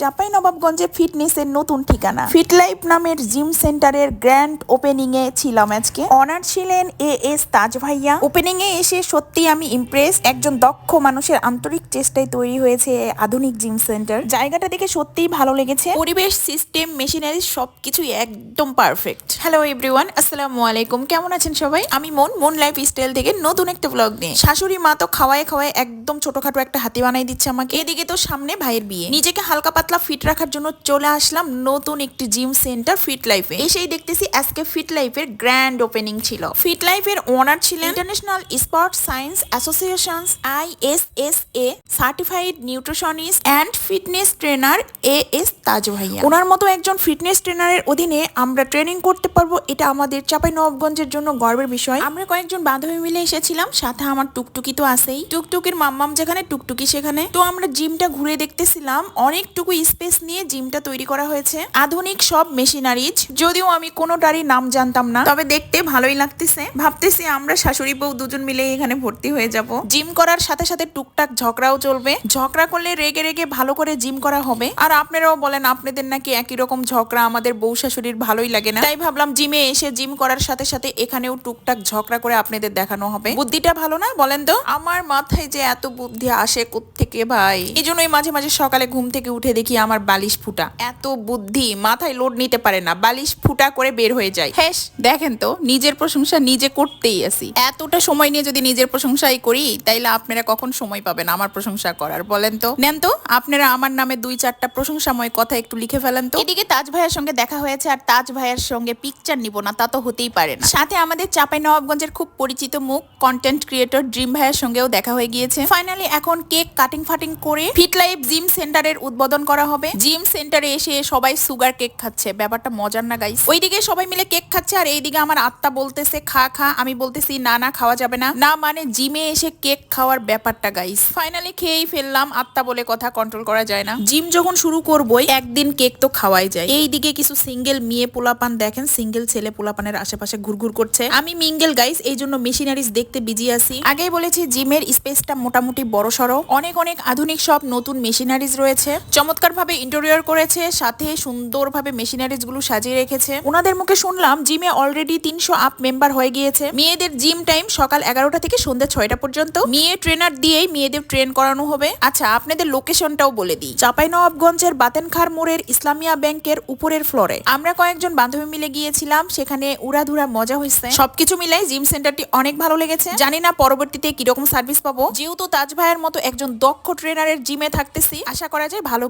চাপাই নবাবগঞ্জে ফিটনেসের নতুন ঠিকানা। ফিট লাইফ নামের জিম সেন্টারের গ্র্যান্ড ওপেনিং এ ছিলাম আজকে। অনার ছিলেন এ এস তাজ ভাইয়া। ওপেনিং এ এসে সত্যি আমি ইমপ্রেস একজন দক্ষ মানুষের আন্তরিক চেষ্টায় তৈরি হয়েছে আধুনিক জিম সেন্টার। জায়গাটা দেখে সত্যিই ভালো লেগেছে। পরিবেশ সিস্টেম মেশিনারি সবকিছুই একদম পারফেক্ট হ্যালো এভরিওয়ান আসসালামু আলাইকুম। কেমন আছেন সবাই? আমি মন মন লাইফ স্টাইল থেকে নতুন একটা ব্লগ নিয়ে। শাশুড়ি মা তো খাওয়ায় খাওয়ায় একদম ছোটখাটো একটা হাতি বানাই দিচ্ছে আমাকে। এদিকে তো সামনে ভাইয়ের বিয়ে। নিজেকে হালকা পাতলা ফিট রাখার জন্য চলে আসলাম নতুন একটি জিম সেন্টার ফিট লাইফে এসেই দেখতেছি আজকে ফিট লাইফের গ্র্যান্ড ওপেনিং ছিল। ফিট লাইফের ওনার ছিলেন international sport science association I S S A certified nutritionist and fitness trainer A S Taj ভাইয়া ওনার মতো একজন ফিটনেস ট্রেনারের অধীনে আমরা ট্রেনিং করতে পারব, এটা আমাদের চাপাই নবাবগঞ্জের জন্য গর্বের বিষয়। আমরা কয়েকজন বান্ধবী মিলে এসেছিলাম, সাথে আমার টুকটুকি তো আছেই। টুকটুকির মাম্মাম যেখানে, টুকটুকি সেখানে। তো আমরা জিমটা ঘুরে দেখতেছিলাম অনেকটুকু স্পেস নিয়ে জিমটা তৈরি করা হয়েছে। আধুনিক সব মেশিনারিজ যদিও আমি কোনোটারই নাম জানতাম না, তবে দেখতে ভালোই লাগতেছে। ভাবতেছি আমরা শাশুড়ি বউ দুজন মিলে এখানে ভর্তি হয়ে যাব। জিম করার সাথে সাথে টুকটাক ঝগড়াও চলবে। ঝগড়া করলে রেগে রেগে ভালো করে জিম করা হবে। আর আপনারাও বলেন, আপনাদের নাকি একই রকম ঝগড়া আমাদের বউ শাশুড়ির ভালোই লাগে না। তাই ভাবলাম জিমে এসে জিম করার সাথে সাথে এখানেও টুকটাক ঝগড়া করে আপনাদের দেখানো হবে। বুদ্ধিটা ভালো না, বলেন তো? আমার মাথায় যে এত বুদ্ধি আসে থেকে ভাই? এই জন্যই মাঝে মাঝে সকালে ঘুম থেকে উঠে দেখি আমার বালিশ ফুটা? এত বুদ্ধি, মাথায় লোড নিতে পারে না, বালিশ ফুটা করে বের হয়ে যায়। হ্যাঁ দেখেন তো, নিজের প্রশংসা নিজে করতেই আসি এতটা সময় নিয়ে যদি নিজের প্রশংসাই করি, তাইলে আপনারা কখন সময় পাবেন আমার প্রশংসা করার, বলেন তো? নেন তো, আপনারা আমার নামে দুই চারটা প্রশংসাময় কথা একটু লিখে ফেলেন তো। এদিকে তাজ ভাইয়ের সঙ্গে দেখা হয়েছে, আর তাজ ভাইয়ের সঙ্গে পিকচার নিব না, তা তো হতেই পারে না। সাথে আমাদের চাপাই নবাবগঞ্জের খুব পরিচিত মুখ কন্টেন্ট ক্রিয়েটর ড্রিম ভাইয়ের সঙ্গেও দেখা হয়ে গিয়েছে। ফাইনালি এখন কেক কাটিং ফাটিং করে ফিট লাইফ জিম সেন্টারের উদ্বোধন করা হবে। জিম সেন্টারে এসে সবাই সুগার কেক খাচ্ছে। ব্যাপারটা মজার না গাইস ওইদিকে সবাই মিলে কেক খাচ্ছে আর এইদিকে আমার আত্মা বলতেছে, খা খা। আমি বলতেছি, না না, খাওয়া যাবে না। না মানে জিমে এসে কেক খাওয়ার ব্যাপারটা গাইস ফাইনালি খেয়েই ফেললাম। আত্মা বলে কথা কন্ট্রোল করা যায় না। জিম যখন শুরু করবই, একদিন কেক তো খাওয়াই যায়। এইদিকে কিছু সিঙ্গেল মেয়ে পোলাপান দেখেন সিঙ্গেল ছেলে পোলাপানের আশেপাশে ঘুরঘুর করছে। আমি মিঙ্গেল গাইস এই জন্য মেশিনারিজ দেখতে বিজি আছি। আগেই বলেছি জিমের স্পেসটা মোটামুটি বড় সড়ো অনেক অনেক আধুনিক সব নতুন মেশিনারিজ রয়েছে। চমৎকার ভাবে ইন্টেরিয়র করেছে, সাথে সুন্দরভাবে মেশিনারিজগুলো সাজিয়ে রেখেছে। ওনাদের মুখে শুনলাম জিমে অলরেডি তিনশো আপ মেম্বার হয়ে গিয়েছে। মেয়েদের জিম টাইম সকাল এগারোটা থেকে সন্ধ্যা ছয়টা পর্যন্ত। মেয়ে ট্রেনার দিয়েই মেয়েদের ট্রেন করানো হবে। আচ্ছা আপনাদের লোকেশনটাও বলে দিই। চাপাই নবাবগঞ্জের বাতেনখার মোড়ের ইসলামিয়া ব্যাংকের উপরের ফ্লোরে আমরা কয়েকজন বান্ধবী মিলে গিয়েছিলাম, সেখানে উড়াধুরা মজা হয়েছে। সবকিছু মিলাই জিম সেন্টারটি অনেক ভালো লেগেছে। জানি না পরবর্তীতে কীরকম সার্ভিস পাবো। যেহেতু তাজ ভাইয়ের মতো একজন দক্ষ ট্রেনারের জিমে থাকতেছি, আশা করা যায় ভালো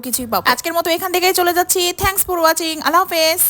আজকের মতো এখান থেকেই চলে যাচ্ছি। থ্যাংকস ফর ওয়াচিং আল্লাহ হাফেজ।